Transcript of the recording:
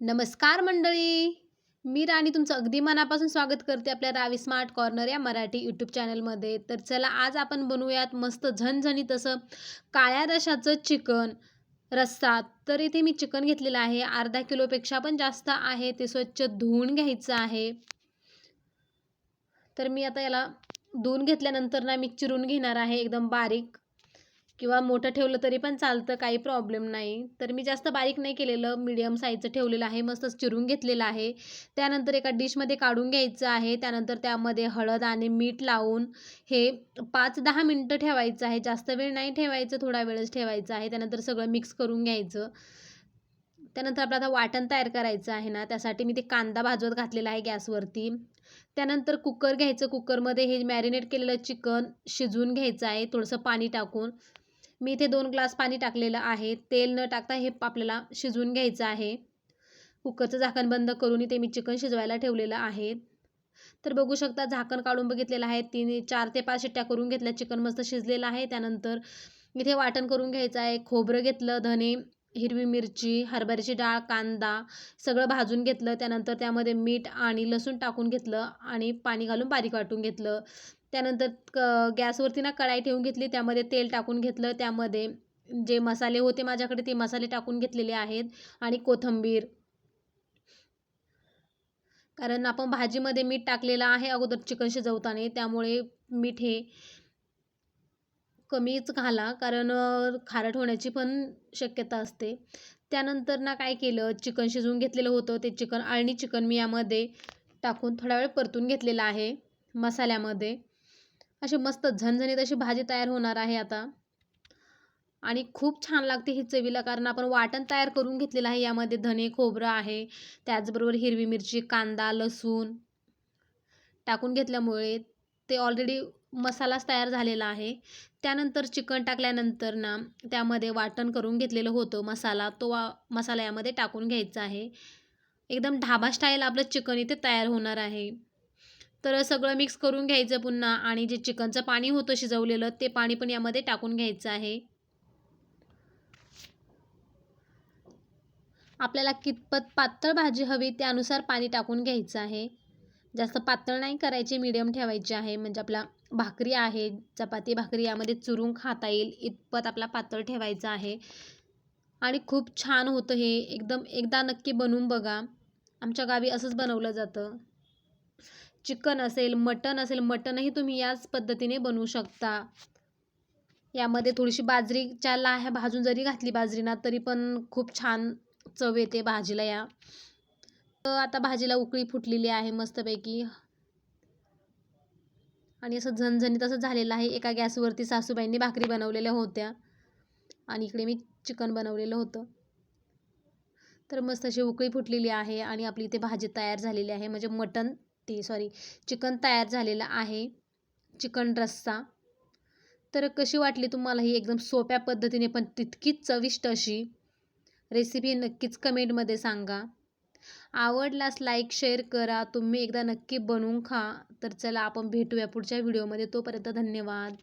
नमस्कार मंडळी. मी राणी तुमचं अगदी मनापासून स्वागत करते आपल्या रावी स्मार्ट कॉर्नर या मराठी यूट्यूब चॅनलमध्ये तर चला आज आपण बनवूयात मस्त झणझणीत असं काळ्या रशाचं चिकन रस्सा. तर इथे मी चिकन घेतलेलं आहे. अर्धा किलोपेक्षा पण जास्त आहे. ते स्वच्छ धुवून घ्यायचं आहे. तर मी आता याला धुवून घेतल्यानंतर ना मी चिरून घेणार आहे. एकदम बारीक. किंवा मोठं ठेवलं तरी पण चालतं काही प्रॉब्लेम नाही. तर मी जास्त बारीक नाही केलेलं मीडियम साईजचं ठेवलेलं आहे मस्तच चिरून घेतलेलं आहे. त्यानंतर एका डिशमध्ये काढून घ्यायचं आहे. त्यानंतर त्यामध्ये हळद आणि मीठ लावून हे पाच दहा मिनटं ठेवायचं आहे. जास्त वेळ नाही ठेवायचं थोडा वेळच ठेवायचं आहे. त्यानंतर सगळं मिक्स करून घ्यायचं. त्यानंतर आपलं आता वाटण तयार करायचं आहे ना त्यासाठी मी ते कांदा भाजवत घातलेला आहे गॅसवरती. त्यानंतर कुकर घ्यायचं. कुकरमध्ये हे मॅरिनेट केलेलं चिकन शिजवून घ्यायचं आहे. थोडंसं पाणी टाकून. मी इथे दोन ग्लास पाणी टाकलेलं आहे. तेल न टाकता हे आपल्याला शिजवून घ्यायचं आहे. कुकरचं झाकण बंद करून इथे मी चिकन शिजवायला ठेवलेलं आहे. तर बघू शकता झाकण काढून बघितलेलं आहे. तीन चार ते पाच शिट्ट्या करून घेतल्या. चिकन मस्त शिजलेलं आहे. त्यानंतर इथे वाटण करून घ्यायचं आहे. खोबरं घेतलं धने हिरवी मिरची हरभऱ्याची डाळ कांदा सगळं भाजून घेतलं. त्यानंतर त्यामध्ये मीठ आणि लसूण टाकून घेतलं आणि पाणी घालून बारीक वाटून घेतलं. त्यानंतर क गॅसवरती ना कढाई ठेवून घेतली त्यामध्ये तेल टाकून घेतलं त्यामध्ये जे मसाले होते माझ्याकडे ते मसाले टाकून घेतलेले आहेत आणि कोथिंबीर. कारण आपण भाजीमध्ये मीठ टाकलेलं आहे अगोदर चिकन शिजवताना त्यामुळे मीठ हे कमीच घाला कारण खारट होण्याची पण शक्यता असते. त्यानंतर ना काय केलं चिकन शिजवून घेतलेलं होतं ते चिकन आणि चिकन मी यामध्ये टाकून थोडा वेळ परतून घेतलेलं आहे मसाल्यामध्ये. अशी मस्त झणझणीत अशी भाजी तयार होणार आहे आता. आणि खूप छान लागते ही चवीला कारण आपण वाटण तयार करून घेतलेलं आहे. यामध्ये धने खोबरं आहे. त्याचबरोबर हिरवी मिरची कांदा लसूण टाकून घेतल्यामुळे ते ऑलरेडी मसालाच तयार झालेला आहे. त्यानंतर चिकन टाकल्यानंतर ना त्यामध्ये वाटण करून घेतलेलं होतं मसाला. तो वा मसाला यामध्ये टाकून घ्यायचा आहे. एकदम ढाबा स्टाईल आपलं चिकन इथे तयार होणार आहे. तर सगळं मिक्स करून घ्यायचं पुन्हा आणि जे चिकनचं पाणी होतं शिजवलेलं ते पाणी पण यामध्ये टाकून घ्यायचं आहे. आपल्याला कितपत पातळ भाजी हवी त्यानुसार पाणी टाकून घ्यायचं आहे. जास्त पातळ नाही करायची मीडियम ठेवायची आहे. म्हणजे आपला भाकरी आहे चपाती भाकरी यामध्ये चुरून खाता येईल इतपत आपला पातळ ठेवायचं आहे. आणि खूप छान होतं हे. एकदम एकदा नक्की बनवून बघा. आमच्या गावी असंच बनवलं जातं. चिकन असेल मटन असेल मटनही तुम्ही याच पद्धतीने बनवू शकता. यामध्ये थोडीशी बाजरीच्या लाह्या भाजून जरी घातली बाजरीना तरी पण खूप छान चव येते भाजीला या. आता भाजीला उकळी फुटलेली आहे मस्तपैकी. आणि असं झणझणीत असं झालेलं आहे. एका गॅसवरती सासूबाईंनी भाकरी बनवलेल्या होत्या. आणि इकडे मी चिकन बनवलेलं होतं. तर मस्त अशी उकळी फुटलेली आहे आणि आपली इथे भाजी तयार झालेली आहे. म्हणजे मटन ती सॉरी चिकन तयार झालेलं आहे चिकन रस्सा. तर कशी वाटली तुम्हाला ही एकदम सोप्या पद्धतीने पण तितकीच चविष्ट अशी? रेसिपी नक्कीच कमेंटमध्ये सांगा. आवडल्यास लाईक शेअर करा. तुम्ही एकदा नक्की बनवून खा. तर चला आपण भेटूया पुढच्या व्हिडिओमध्ये तोपर्यंत धन्यवाद.